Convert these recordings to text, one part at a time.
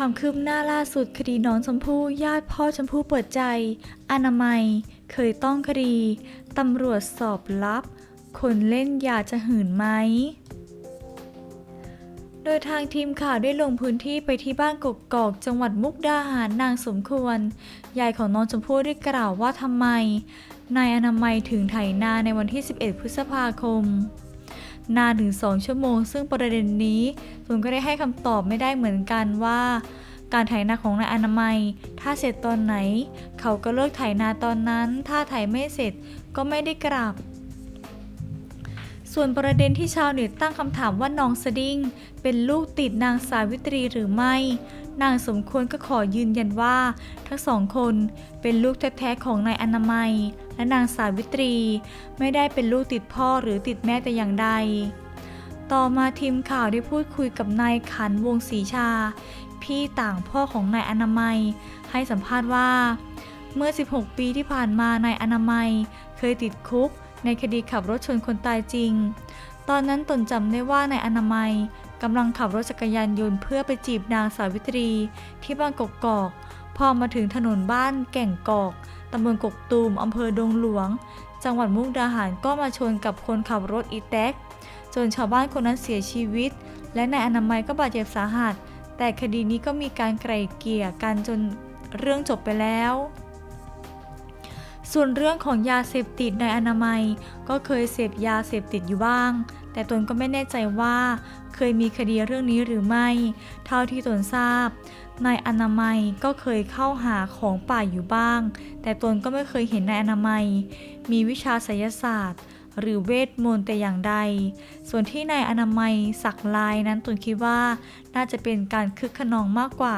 ความคืบหน้าล่าสุดคดีน้องชมพู่ญาติพ่อชมพู่เปิดใจ อนามัย เคยต้องคดี ตำรวจสอบลับ คนเล่นยาจะหื่นไหม โดยทางทีมข่าวได้ลงพื้นที่ไปที่บ้านกกอกจังหวัดมุกดาหารนางสมควร ยายของน้องชมพู่ได้กล่าวว่าทำไม นายอนามัยถึงไถนาในวันที่ 11 พฤษภาคม นานถึง 2 ชั่วโมง ซึ่งประเด็นนี้ตุนก็ได้ให้คำตอบไม่ได้เหมือนกันว่าการไถนาของนายอนามัย ถ้าเสร็จตอนไหน เขาก็เลิกไถนาตอนนั้น ถ้าไถไม่เสร็จก็ไม่ได้กลับ ส่วนประเด็นที่ชาวเน็ตตั้งคำถามว่าน้องสดิ้งเป็นลูกติดนางสาวิตรีหรือไม่ นางสมควรก็ขอยืนยันว่า ทั้งสองคนเป็นลูกแท้ๆของนายอนามัย และนางสาวิตรี ไม่ได้เป็นลูกติดพ่อหรือติดแม่แต่อย่างใดต่อมาทีมข่าวได้พูดคุยกับนายขันวงศรีชา พี่ต่างพ่อของนายอนามัย ให้สัมภาษณ์ว่า เมื่อ 16 ปีที่ผ่านมานายอนามัย เคยติดคุก ในคดีขับรถชนคนตายจริง ตอนนั้นตนจำได้ว่านายอนามัยกำลังขับรถจักรยานยนต์เพื่อไปจีบนางสาวิตรี ที่บ้านกกอก พอมาถึงถนนบ้านแก่งกอกตำบลกกตูมอำเภอดงหลวง จังหวัดมุกดาหารก็มาชนกับคนขับรถอีแท็กจนชาวบ้านคนนั้นเสียชีวิต และนายอนามัยก็บาดเจ็บสาหัส แต่คดีนี้ก็มีการไกล่เกลี่ยกันจนเรื่องจบไปแล้ว ส่วนเรื่องของยาเสพติดในอนามัย ก็เคยเสพยาเสพติดอยู่บ้าง แต่ตนก็ไม่แน่ใจว่า เคยมีคดีเรื่องนี้หรือไม่ เท่าที่ตนทราบนายอนามัยก็เคยเข้าหาของป่าอยู่บ้าง แต่ตนก็ไม่เคยเห็นนายอนามัย มีวิชาไสยศาสตร์ หรือเวทมนต์แต่อย่างใด ส่วนที่นายอนามัยสักลายนั้นตนคิดว่าน่าจะเป็นการคึกขนองมากกว่า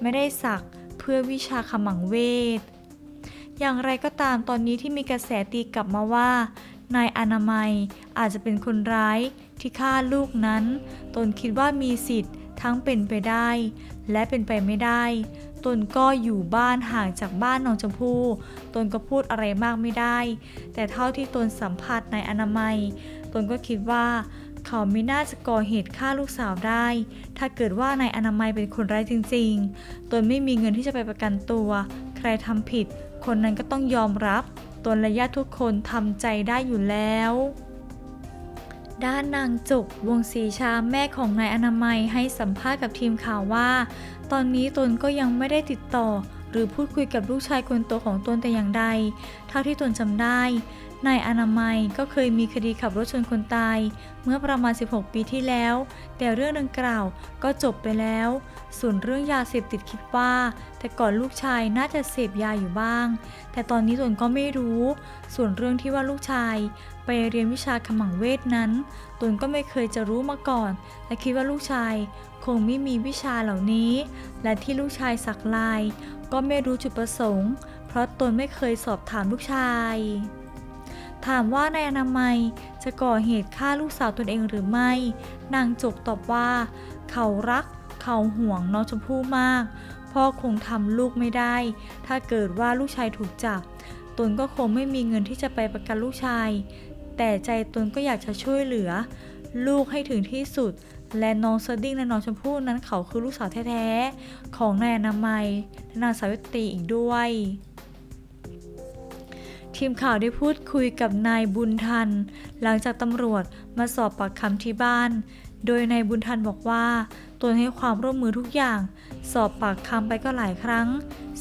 ไม่ได้สักเพื่อวิชาขมังเวท อย่างไรก็ตามตอนนี้ที่มีกระแสตีกลับมาว่า นายอนามัยอาจจะเป็นคนร้ายที่ฆ่าลูกนั้น ตนคิดว่ามีสิทธิ์ทั้งเป็นไปได้ และเป็นไปไม่ได้ ตนก็อยู่บ้านห่างจากบ้านน้องชมพู่ ตนก็พูดอะไรมากไม่ได้ แต่เท่าที่ตนสัมผัสนายอนามัย ตนก็คิดว่าเขาไม่น่าจะก่อเหตุฆ่าลูกสาวได้ ถ้าเกิดว่านายอนามัยเป็นคนร้ายจริง ๆ ตนไม่มีเงินที่จะไปประกันตัว ใครทำผิด คนนั้นก็ต้องยอมรับ ตนและญาติทุกคนทำใจได้อยู่แล้ว ด้านนางจุกวงศรีชาแม่ของนายอนามัยให้สัมภาษณ์กับทีมข่าวว่า ตอนนี้ตนก็ยังไม่ได้ติดต่อ หรือพูดคุยกับลูกชายคนโตของตนแต่อย่างใด เท่าที่ตนจำได้ นายอนามัยก็เคยมีคดีขับรถชนคนตาย เมื่อประมาณ 16 ปีที่แล้ว แต่เรื่องดังกล่าวก็จบไปแล้ว ส่วนเรื่องยาเสพติดคิดว่า แต่ก่อนลูกชายน่าจะเสพยาอยู่บ้าง แต่ตอนนี้ตนก็ไม่รู้ ส่วนเรื่องที่ว่าลูกชายไปเรียนวิชาขมังเวทนั้น ตนก็ไม่เคยจะรู้มาก่อน และคิดว่าลูกชาย งไม่มีวิชาเหล่านี้ และที่ลูกชายสักลาย ก็ไม่รู้จุดประสงค์ เพราะตนไม่เคยสอบถามลูกชาย ถามว่านายอนามัยจะก่อเหตุฆ่าลูกสาวตนเองหรือไม่ นางจกตอบว่า เขารัก เขาห่วงน้องชมพู่มาก พ่อคงทำลูกไม่ได้ ถ้าเกิดว่าลูกชายถูกจับ ตนก็คงไม่มีเงินที่จะไปประกันลูกชาย แต่ใจตนก็อยากจะช่วยเหลือ ลูกให้ถึงที่สุด และน้องสดิ้งและน้องชมพู่นั้นเขาคือลูกสาวแท้ๆ ของนายอนามัยและนางสาวิตรีอีกด้วย ทีมข่าวได้พูดคุยกับนายบุญทัน หลังจากตำรวจมาสอบปากคำที่บ้าน โดยนายบุญทันบอกว่าตนให้ความร่วมมือทุกอย่าง สอบปากคำไปก็หลายครั้ง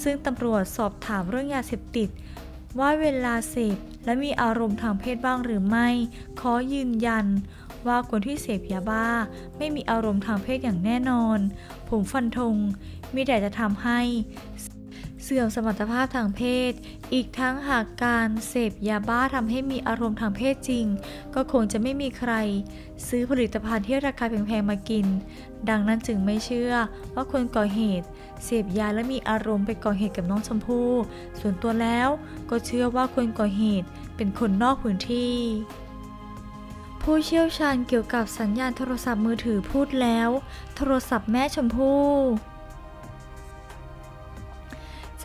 ซึ่งตำรวจสอบถามเรื่องยาเสพติด ว่าเวลาเสพและมีอารมณ์ทางเพศบ้างหรือไม่ ขอยืนยัน ว่าคนที่เสพยาบ้า ไม่มีอารมณ์ทางเพศอย่างแน่นอน ผมฟันธงมีแต่จะทำให้ เสื่อมสมรรถภาพทางเพศ อีกทั้งหากการเสพยาบ้าทำให้มีอารมณ์ทางเพศจริง ก็คงจะไม่มีใคร ซื้อผลิตภัณฑ์ที่ราคาแพงๆมากิน ดังนั้นจึงไม่เชื่อว่าคนก่อเหตุ เสพยาและมีอารมณ์ไปก่อเหตุกับน้องชมพู่ส่วนตัวแล้วก็เชื่อว่าคนก่อเหตุเป็นคนนอกพื้นที่ ผู้เชี่ยวชาญเกี่ยวกับสัญญาณโทรศัพท์มือถือพูดแล้ว โทรศัพท์แม่ชมพู่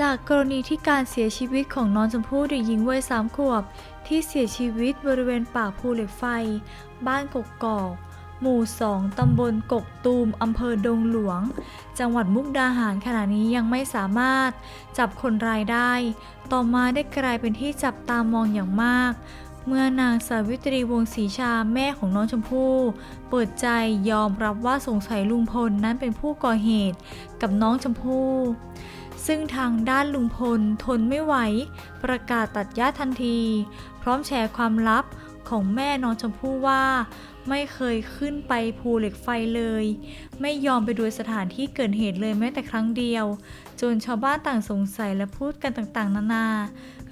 จากกรณีที่การเสียชีวิตของน้องชมพู่เด็กหญิงวัยสามขวบ ที่เสียชีวิตบริเวณป่าภูเหล็กไฟ บ้านกกกอกหมู่ 2 ตำบลกกตูม อำเภอดงหลวง จังหวัดมุกดาหารขณะนี้ยังไม่สามารถจับคนร้ายได้ ต่อมาได้กลายเป็นที่จับตามองอย่างมาก เมื่อนางสาวิตรีวงศรีชาแม่ของน้องชมพู่เปิดใจยอมรับว่าสงสัยลุงพลนั้นเป็นผู้ก่อเหตุกับน้องชมพู่ซึ่งทางด้านลุงพลทนไม่ไหว ประกาศตัดญาติทันที พร้อมแชร์ความลับของแม่น้องชมพู่ว่า ไม่เคยขึ้นไปภูเหล็กไฟเลย ไม่ยอมไปดูสถานที่เกิดเหตุเลยแม้แต่ครั้งเดียว จนชาวบ้านต่างสงสัยและพูดกันต่างๆ นานา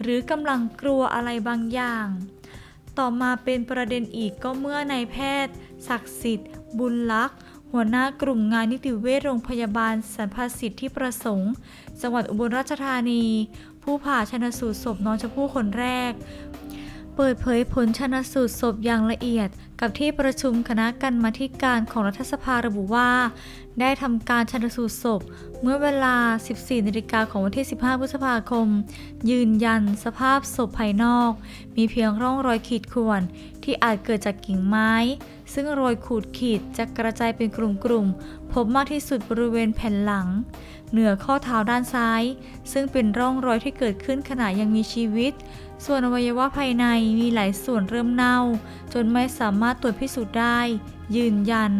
หรือกำลังกลัวอะไรบางอย่าง ต่อมาเป็นประเด็นอีกก็เมื่อนายแพทย์ ศักดิ์สิทธิ์ บุญลักษณ์หัวหน้ากลุ่มงานนิติเวชโรงพยาบาลสรรพสิทธิประสงค์ จังหวัดอุบลราชธานี ผู้ผ่าชนสูตรศพน้องชมพู่คนแรก เปิดเผยผลชนสูตรศพอย่างละเอียด กับที่ประชุมคณะกรรมาการของรัฐสภาระบุว่า ได้ทำการชันสูตรศพ เมื่อเวลา 14นาฬิกาของวันที่ 15 พฤษภาคม ยืนยันสภาพศพภายนอก มีเพียงร่องรอยขีดข่วน ที่อาจเกิดจากกิ่งไม้ ซึ่งรอยขูดขีดจะกระจายเป็นกลุ่มๆพบมากที่สุดบริเวณแผ่นหลัง เหนือข้อเท้าด้านซ้าย ซึ่งเป็นร่องรอยที่เกิดขึ้นขณะยังมีชีวิต ส่วนอวัยวะภายในมีหลายส่วนเริ่มเน่า จนไม่สามารถตรวจพิสูจน์ได้ ยืนยัน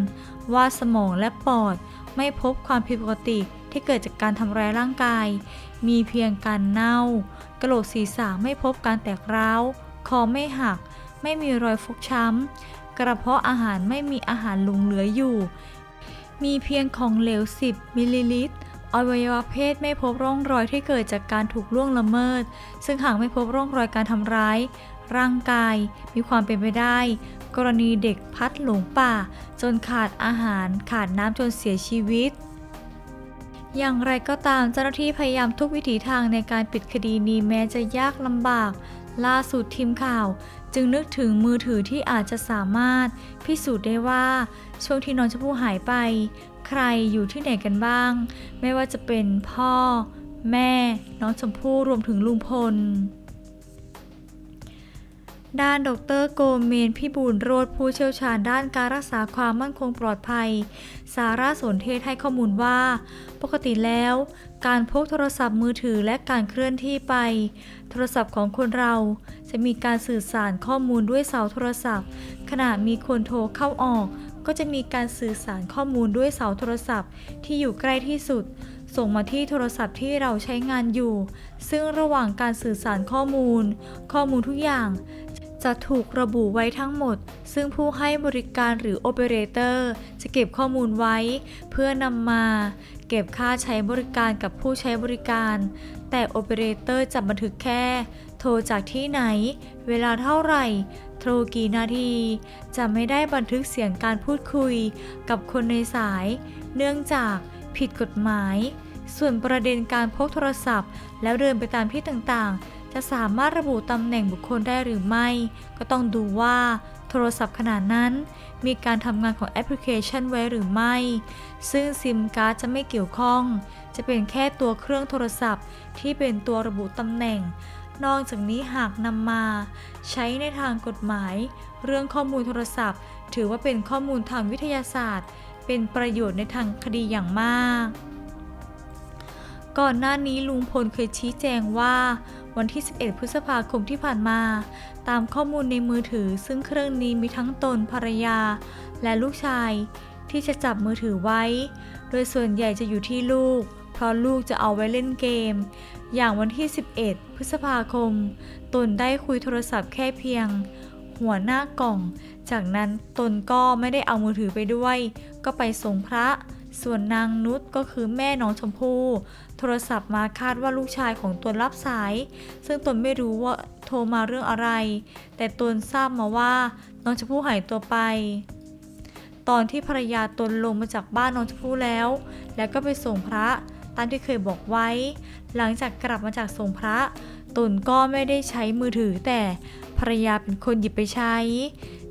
ว่าสมองและปอดไม่พบความผิดปกติที่เกิดจากการทำร้ายร่างกาย มีเพียงการเน่ากระโหลกศีรษะไม่พบการแตกร้าว คอไม่หัก ไม่มีรอยฟกช้ำ กระเพาะอาหารไม่มีอาหารหลงเหลืออยู่ มีเพียงของเหลว 10 มิลลิลิตร อวัยวะเพศไม่พบร่องรอยที่เกิดจากการถูกล่วงละเมิด ซึ่งหากไม่พบร่องรอยการทำร้าย ร่างกายมีความเป็นไปได้ กรณีเด็กพัดหลงป่า จนขาดอาหารขาดน้ำจนเสียชีวิต อย่างไรก็ตามเจ้าหน้าที่พยายามทุกวิถีทางในการปิดคดีนี้แม้จะยากลำบาก ล่าสุดทีมข่าว จึงนึกถึงมือถือที่อาจจะสามารถพิสูจน์ได้ว่าช่วงที่น้องชมพู่หายไป ใครอยู่ที่ไหนกันบ้าง ไม่ว่าจะเป็นพ่อ แม่ น้องชมพู่รวมถึงลุงพล ด้านดรโกเมนพิบูลโรธผู้เชี่ยวชาญด้านการรักษาความมั่นคงปลอดภัย สารสนเทศให้ข้อมูลว่า ปกติแล้วการพกโทรศัพท์มือถือและการเคลื่อนที่ไป โทรศัพท์ของคนเรา จะมีการสื่อสารข้อมูลด้วยเสาโทรศัพท์ ขณะมีคนโทรเข้าออก ก็จะมีการสื่อสารข้อมูลด้วยเสาโทรศัพท์ ที่อยู่ใกล้ที่สุด ส่งมาที่โทรศัพท์ที่เราใช้งานอยู่ ซึ่งระหว่างการสื่อสารข้อมูล ข้อมูลทุกอย่าง จะถูกระบุไว้ทั้งหมด ซึ่งผู้ให้บริการหรือโอเปอเรเตอร์จะเก็บข้อมูลไว้ เพื่อนำมาเก็บค่าใช้บริการกับผู้ใช้บริการ แต่โอเปอเรเตอร์จะบันทึกแค่ โทรจากที่ไหน เวลาเท่าไหร่ โทรกี่นาที จะไม่ได้บันทึกเสียงการพูดคุยกับคนในสาย เนื่องจากผิดกฎหมาย ส่วนประเด็นการพกโทรศัพท์ แล้วเดินไปตามที่ต่างๆ จะสามารถระบุตำแหน่งบุคคลได้หรือไม่ ก็ต้องดูว่าโทรศัพท์ขนาดนั้น มีการทำงานของแอปพลิเคชันไว้หรือไม่ ซึ่งซิมการ์ดจะไม่เกี่ยวข้อง จะเป็นแค่ตัวเครื่องโทรศัพท์ที่เป็นตัวระบุตำแหน่ง นอกจากนี้หากนำมา ใช้ในทางกฎหมาย เรื่องข้อมูลโทรศัพท์ ถือว่าเป็นข้อมูลทางวิทยาศาสตร์ เป็นประโยชน์ในทางคดีอย่างมาก ก่อนหน้านี้ลุงพลเคยชี้แจงว่า วันที่ 11 พฤษภาคมที่ผ่านมา ตามข้อมูลในมือถือ ซึ่งเครื่องนี้มีทั้งตนภรรยา และลูกชาย ที่จะจับมือถือไว้ โดยส่วนใหญ่จะอยู่ที่ลูก เพราะลูกจะเอาไว้เล่นเกม อย่างวันที่ 11 ฤษภาคม ตนได้คุยโทรศัพท์แค่เพียง หัวหน้ากล่อง จากนั้นตนก็ไม่ได้เอามือถือไปด้วย ก็ไปส่งพระ ส่วนนางนุชก็คือแม่น้องชมพู่โทรศัพท์มาคาดว่าลูกชายของตนรับสาย ซึ่งตนไม่รู้ว่าโทรมาเรื่องอะไร แต่ตนทราบมาว่าน้องชมพู่หายตัวไปตอนที่ภรรยาตนลงมาจากบ้านน้องชมพู่แล้ว แล้วก็ไปส่งพระ ตามที่เคยบอกไว้ หลังจากกลับมาจากส่งพระตนก็ไม่ได้ใช้มือถือแต่ภรรยาเป็นคนหยิบไปใช้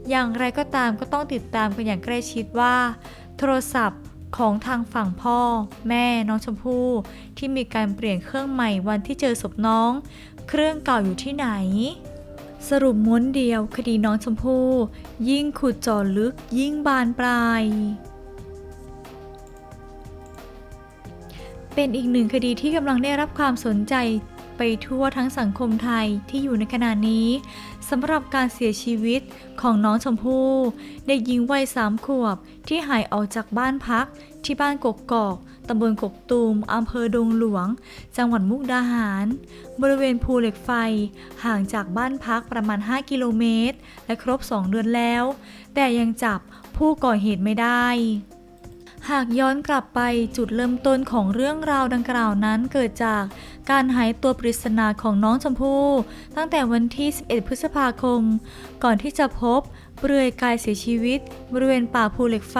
อย่างไรก็ตามก็ต้องติดตามกันอย่างใกล้ชิดว่า โทรศัพท์ของทางฝั่งพ่อ แม่น้องชมพู่ที่มีการเปลี่ยนเครื่องใหม่วันที่เจอศพน้อง เครื่องเก่าอยู่ที่ไหน สรุปม้วนเดียวคดีน้องชมพู่ยิ่งขุดจาะลึกยิ่งบานปลาย เป็นอีกหนึ่งคดีที่กำลังได้รับความสนใจไปทั่วทั้งสังคมไทยที่อยู่ในขณะนี้สำหรับการเสียชีวิตของน้องชมพู่เด็กหญิงวัยสามขวบ ที่หายออกจากบ้านพัก ที่บ้านกกกอกตำบลกกตูมอำเภอดงหลวง จังหวัดมุกดาหาร บริเวณภูเหล็กไฟ ห่างจากบ้านพักประมาณ 5 กิโลเมตร และครบ 2 เดือนแล้ว แต่ยังจับผู้ก่อเหตุไม่ได้ หากย้อนกลับไปจุดเริ่มต้นของเรื่องราวดังกล่าวนั้นเกิดจากการหายตัวปริศนาของน้องชมพู่ตั้งแต่วันที่ 11 พฤษภาคม ก่อนที่จะพบเปลือยกายเสียชีวิต บริเวณป่าภูเหล็กไฟ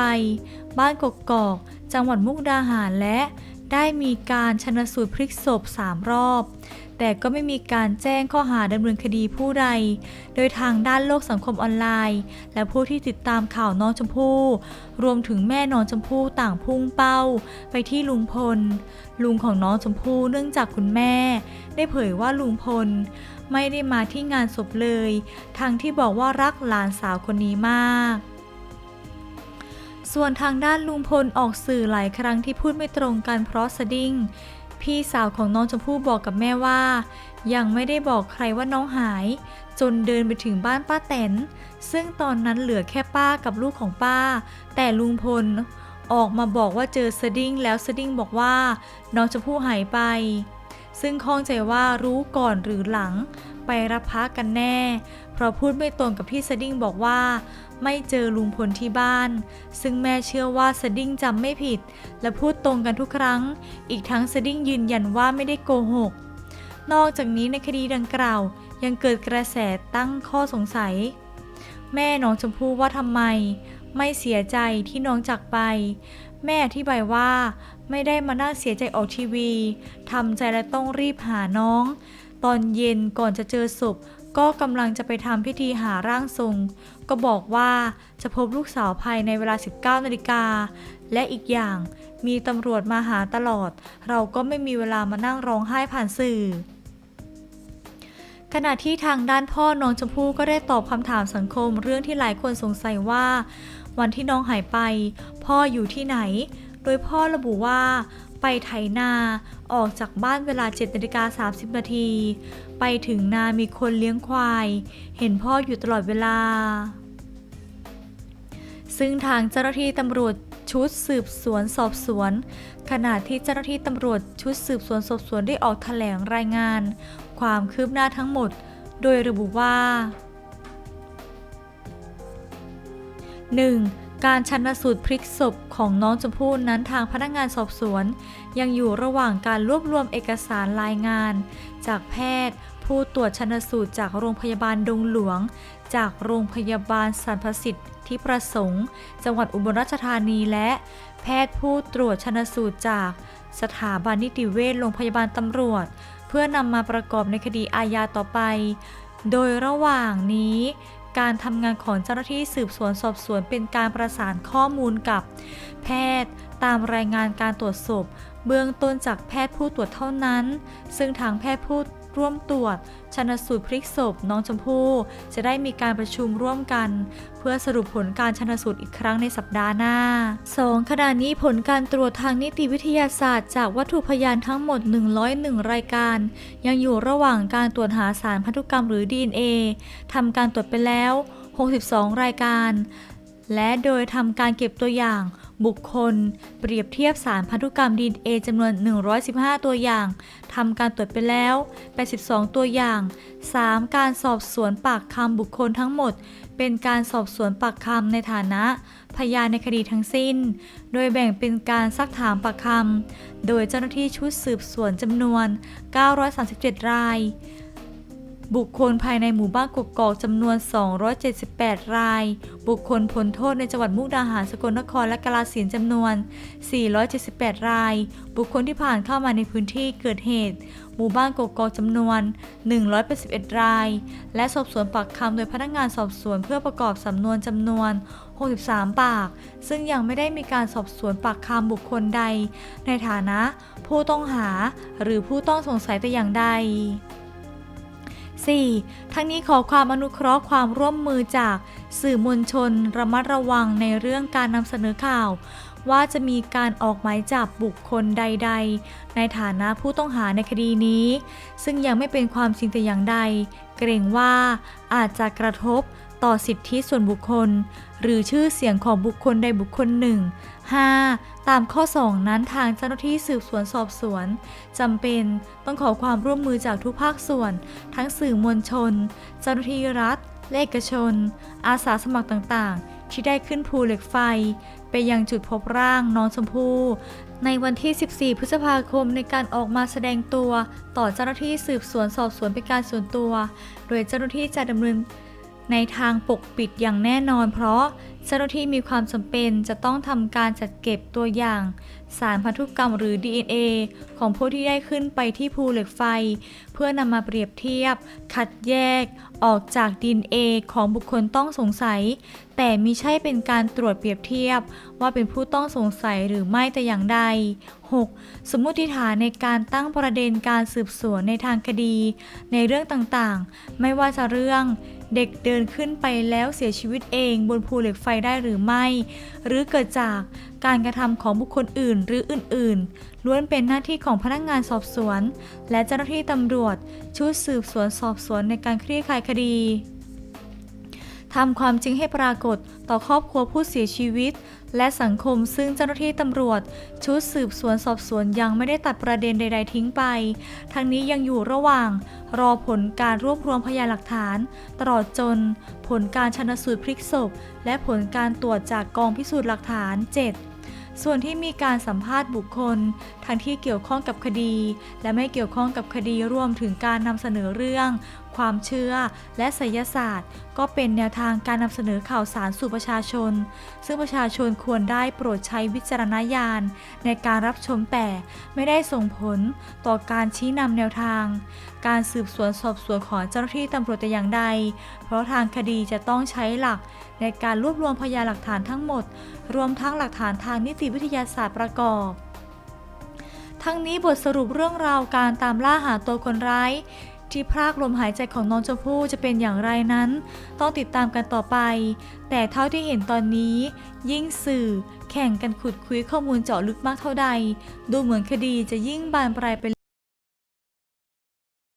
บ้านกกกอก จังหวัดมุกดาหารและได้มีการชนสูตรพลิกศพ 3 รอบ แต่ก็ไม่มีการแจ้งข้อหาดำเนินคดีผู้ใด โดยทางด้านโลกสังคมออนไลน์ และผู้ที่ติดตามข่าวน้องชมพู่ รวมถึงแม่น้องชมพู่ต่างพุ่งเป้า ไปที่ลุงพล ลุงของน้องชมพู่เนื่องจากคุณแม่ ได้เผยว่าลุงพลไม่ได้มาที่งานศพเลย ทั้งที่บอกว่ารักหลานสาวคนนี้มาก ส่วนทางด้านลุงพลออกสื่อหลายครั้งที่พูดไม่ตรงกันเพราะสดิ้ง พี่สาวของน้องชมพู่บอกกับแม่ว่า ยังไม่ได้บอกใครว่าน้องหาย จนเดินไปถึงบ้านป้าแตน ซึ่งตอนนั้นเหลือแค่ป้ากับลูกของป้า แต่ลุงพล ออกมาบอกว่าเจอสดิ้งแล้วสดิ้งบอกว่า น้องชมพู่หายไป ซึ่งข้องใจว่ารู้ก่อนหรือหลัง ไปรับพักกันแน่ เพราะพูดไม่ตรงกับที่สดิ้งบอกว่า ไม่เจอลุงพลที่บ้าน ซึ่งแม่เชื่อว่าสดิ้งจำไม่ผิด และพูดตรงกันทุกครั้ง อีกทั้งสดิ้งยืนยันว่าไม่ได้โกหก นอกจากนี้ในคดีดังกล่าว ยังเกิดกระแสตั้งข้อสงสัย แม่น้องชมพู่ว่าทำไม ไม่เสียใจที่น้องจากไป แม่อธิบายว่าไม่ได้มานั่งเสียใจออกทีวีทำใจและต้องรีบหาน้อง ตอนเย็นก่อนจะเจอศพ ก็กำลังจะไปทำพิธีหาร่างทรง ก็บอกว่าจะพบลูกสาวภายในเวลา 19นาฬิกา และอีกอย่างมีตำรวจมาหาตลอด เราก็ไม่มีเวลามานั่งร้องไห้ผ่านสื่อ ขณะที่ทางด้านพ่อน้องชมพู่ก็ได้ตอบคำถามสังคมเรื่องที่หลายคนสงสัยว่า วันที่น้องหายไป พ่ออยู่ที่ไหน โดยพ่อระบุว่า ไปไถนาออกจากบ้านเวลา7นาฬิกา30 นาที ไปถึงนามีคนเลี้ยงควาย เห็นพ่ออยู่ตลอดเวลา ซึ่งทางเจ้าหน้าที่ตำรวจชุดสืบสวนสอบสวน ขณะที่เจ้าหน้าที่ตำรวจชุดสืบสวนสอบสวนได้ออกแถลงรายงาน ความคืบหน้าทั้งหมด โดยระบุว่า 1. การชันสูตรพลิกศพของน้องชมพู่นั้นทางพนักงานสอบสวน ยังอยู่ระหว่างการรวบรวมเอกสารรายงาน จากแพทย์ ผู้ตรวจชันสูตรจากโรงพยาบาลดงหลวง จากโรงพยาบาลสรรพสิทธิ์ทิประสงค์ จังหวัดอุบลราชธานีและ แพทย์ผู้ตรวจชันสูตรจาก สถาบันนิติเวชโรงพยาบาลตำรวจ เพื่อนำมาประกอบในคดีอาญาต่อไป โดยระหว่างนี้ การทำงานของเจ้าหน้าที่สืบสวนสอบสวนเป็นการประสานข้อมูลกับ แพทย์ ตามรายงานการตรวจศพ เบื้องต้นจากแพทย์ผู้ตรวจเท่านั้น ซึ่งทางแพทย์ผู้ ร่วมตรวจชันสูตรพลิกศพน้องชมพู่ จะได้มีการประชุมร่วมกัน เพื่อสรุปผลการชันสูตรอีกครั้งในสัปดาห์หน้า 2. ขณะนี้ผลการตรวจทางนิติวิทยาศาสตร์จากวัตถุพยานทั้งหมด 101 รายการ ยังอยู่ระหว่างการตรวจหาสารพันธุกรรมหรือ DNA ทำการตรวจไปแล้ว 62 รายการ และโดยทำการเก็บตัวอย่าง บุคคล เปรียบเทียบสารพันธุกรรม DNA จำนวน 115 ตัวอย่าง ทำการตรวจไปแล้ว 82 ตัวอย่าง 3. การสอบสวนปากคำบุคคลทั้งหมด เป็นการสอบสวนปากคำในฐานะ พยานในคดีทั้งสิ้น โดยแบ่งเป็นการซักถามปากคำ โดยเจ้าหน้าที่ชุดสืบสวนจำนวน 937 ราย บุคคลภายในหมู่บ้านกกอกจำนวน 278 ราย บุคคลพ้นโทษในจังหวัดมุกดาหารสกลนครและกาฬสินธุ์จำนวน 478 ราย บุคคลที่ผ่านเข้ามาในพื้นที่เกิดเหตุ หมู่บ้านกกอกจำนวน 181 ราย และสอบสวนปากคำโดยพนักงานสอบสวนเพื่อประกอบสำนวนจำนวน 63 ปาก ซึ่งยังไม่ได้มีการสอบสวนปากคำบุคคลใด ในฐานะผู้ต้องหาหรือผู้ต้องสงสัยแต่อย่างใด 4. ทั้งนี้ขอความอนุเคราะห์ความร่วมมือจากสื่อมวลชน ระมัดระวังในเรื่องการนำเสนอข่าว ว่าจะมีการออกหมายจับบุคคลใด ๆ ในฐานะผู้ต้องหาในคดีนี้ ซึ่งยังไม่เป็นความจริงแต่อย่างใด เกรงว่าอาจจะกระทบ ต่อสิทธิส่วนบุคคล หรือชื่อเสียงของบุคคลใดบุคคลหนึ่ง 5. ตามข้อ 2 นั้นทางเจ้าหน้าที่สืบสวนสอบสวนจำเป็นต้องขอความร่วมมือจากทุกภาคส่วน ทั้งสื่อมวลชน เจ้าหน้าที่รัฐและเอกชน อาสาสมัครต่างๆ ที่ได้ขึ้นภูเหล็กไฟ ไปยังจุดพบร่างน้องชมพู่ในวันที่ 14 พฤษภาคมในการออกมาแสดงตัว ต่อเจ้าหน้าที่สืบสวนสอบสวนเป็นการส่วนตัว โดยเจ้าหน้าที่จะดำเนิน ในทางปกปิดอย่างแน่นอน เพราะเจ้าหน้าที่มีความจำเป็นจะต้องทำการจัดเก็บตัวอย่าง สารพันธุกรรมหรือ DNA ของผู้ที่ได้ขึ้นไปที่ภูเหล็กไฟ เพื่อนำมาเปรียบเทียบ คัดแยก ออกจาก DNA ของบุคคลต้องสงสัย แต่มิใช่เป็นการตรวจเปรียบเทียบ ว่าเป็นผู้ต้องสงสัยหรือไม่แต่อย่างใด 6. สมมติฐานในการตั้งประเด็นการสืบสวนในทางคดี ในเรื่องต่างๆ ไม่ว่าจะเรื่อง เด็กเดินขึ้นไปแล้วเสียชีวิตเองบนภูเหล็กไฟได้หรือไม่ หรือเกิดจากการกระทำของบุคคลอื่นหรืออื่นๆ ล้วนเป็นหน้าที่ของพนักงานสอบสวน และเจ้าหน้าที่ตำรวจ ชุดสืบสวนสอบสวนในการคลี่คลายคดีทำความจริงให้ปรากฏต่อครอบครัวผู้เสียชีวิต และสังคมซึ่งเจ้าหน้าที่ตำรวจ ชุดสืบสวนสอบสวนยังไม่ได้ตัดประเด็นใด ๆ ทิ้งไป ทั้งนี้ยังอยู่ระหว่าง รอผลการรวบรวมพยานหลักฐาน ตลอดจน ผลการชนสูตรพลิกศพ และผลการตรวจจากกองพิสูจน์หลักฐาน 7ส่วนที่มีการสัมภาษณ์บุคคล ทั้งที่เกี่ยวข้องกับคดี และไม่เกี่ยวข้องกับคดีรวมถึงการนำเสนอเรื่อง ความเชื่อ และไสยศาสตร์ ก็เป็นแนวทางการนำเสนอข่าวสารสู่ประชาชน ซึ่งประชาชนควรได้โปรดใช้วิจารณญาณ ในการรับชมแต่ไม่ได้ส่งผลต่อการชี้นำแนวทาง การสืบสวนสอบสวนของเจ้าหน้าที่ตำรวจแต่อย่างใด เพราะทางคดีจะต้องใช้หลักในการรวบรวมพยานหลักฐานทั้งหมด รวมทั้งหลักฐานทางนิติวิทยาศาสตร์ประกอบทั้งนี้บทสรุปเรื่องราวการตามล่าหาตัวคนร้าย ที่พรากลมหายใจของน้องชมพู่จะเป็นอย่างไรนั้น ต้องติดตามกันต่อไป แต่เท่าที่เห็นตอนนี้ ยิ่งสื่อแข่งกันขุดคุยข้อมูลเจาะลึกมากเท่าใด ดูเหมือนคดีจะยิ่งบานปลายไป